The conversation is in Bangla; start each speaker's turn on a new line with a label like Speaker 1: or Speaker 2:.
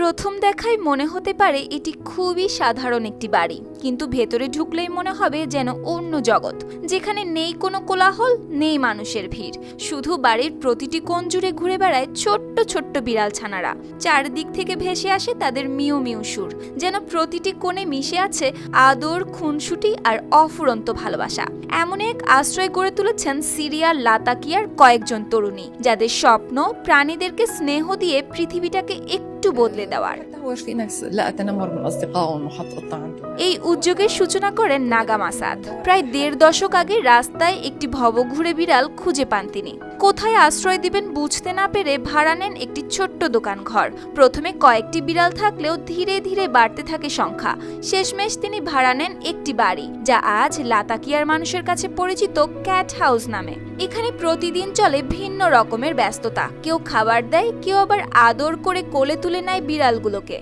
Speaker 1: প্রথম দেখায় মনে হতে পারে এটি খুবই সাধারণ একটি বাড়ি, কিন্তু ভেতরে ঢুকলেই মনে হবে যেন অন্য জগৎ, যেখানে নেই কোনো কোলাহল, নেই মানুষের ভিড়। শুধু বাড়ির প্রতিটি কোণ জুড়ে ঘুরে বেড়ায় ছোট্ট ছোট্ট বিড়াল ছানারা চারদিক থেকে ভেসে আসে তাদের মিউ মিউ সুর, যেন প্রতিটি কোণে মিশে আছে আদর, খুনসুটি আর অফুরন্ত ভালোবাসা। এমন এক আশ্রয় গড়ে তুলেছেন সিরিয়ার লাতাকিয়ার কয়েকজন তরুণী, যাদের স্বপ্ন প্রাণীদেরকে স্নেহ দিয়ে পৃথিবীটাকে একটু বদলে দেওয়ার। এই উদ্যোগের সূচনা করেন নাগা মাসাদ। প্রায় দেড় দশক আগে রাস্তায় একটি ভবঘুরে বিড়াল খুঁজে পান তিনি। কোথায় আশ্রয় দিবেন বুঝতে না পেরে ভাড়া নেন একটি ছোট্ট দোকান ঘর প্রথমে কয়েকটি বিড়াল থাকলেও ধীরে ধীরে বাড়তে থাকে সংখ্যা। শেষমেশ তিনি ভাড়া নেন একটি বাড়ি, যা আজ লাতাকিয়ার মানুষের কাছে পরিচিত ক্যাট হাউস নামে। এখানে প্রতিদিন চলে ভিন্ন রকমের ব্যস্ততা। কেউ খাবার দেয়, কেউ আবার আদর করে কোলে তুলে নেয় বিড়ালগুলোকে।